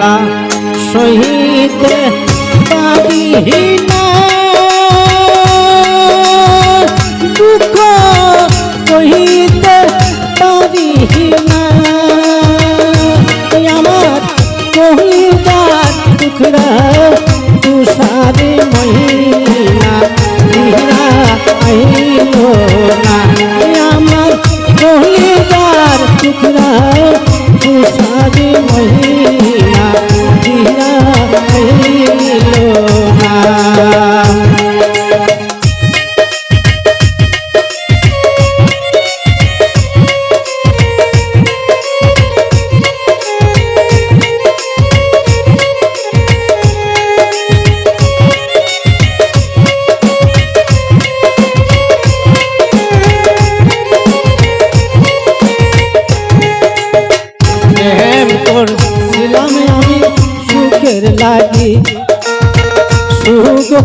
জ্বালা শহীদ পারি না দুঃখ সহিতে পারি না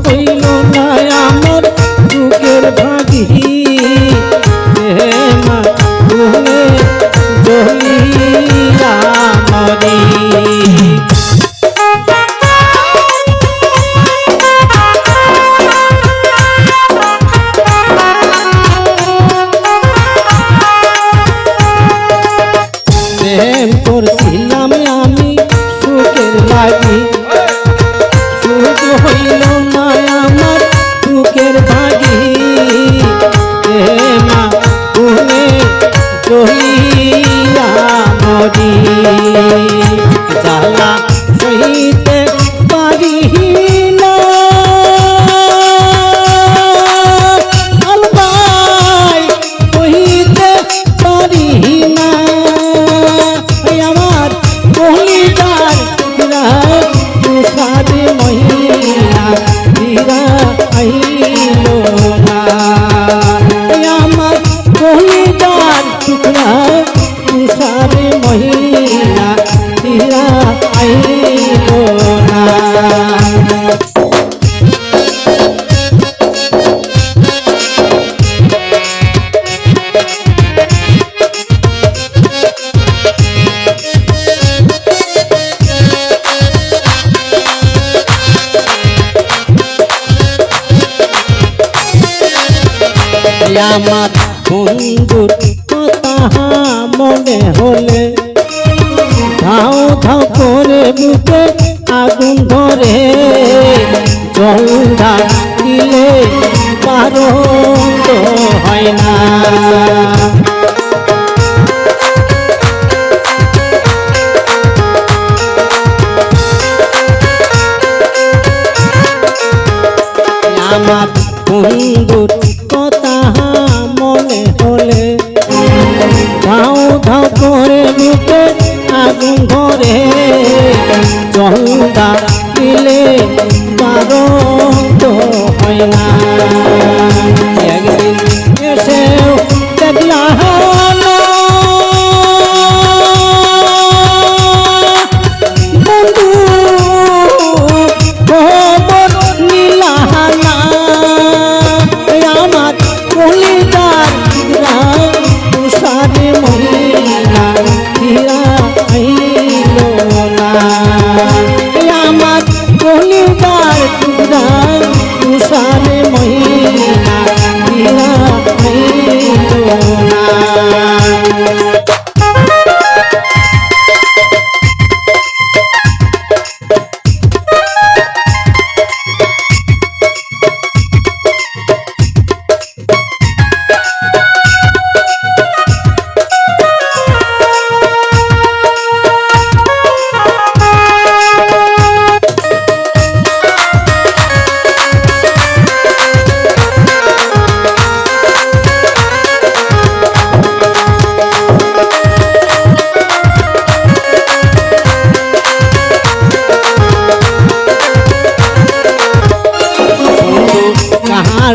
হইল না আমার দুঃখের ভাগি। প্রেম করছিলাম আমি সুখের লাগি আমার বন্ধুর মনে হলে ধাও ধাও করে বুকে আগুন ধরে জলদা দিলে তো হয় না। আমার বন্ধুর কলিদার তুষারে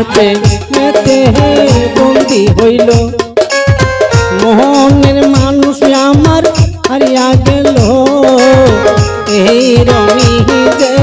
কাহার প্রেমেতে বন্দি হইল। মোহনের মানুষ আমার হারিয়া গেল। এই রমিদের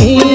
না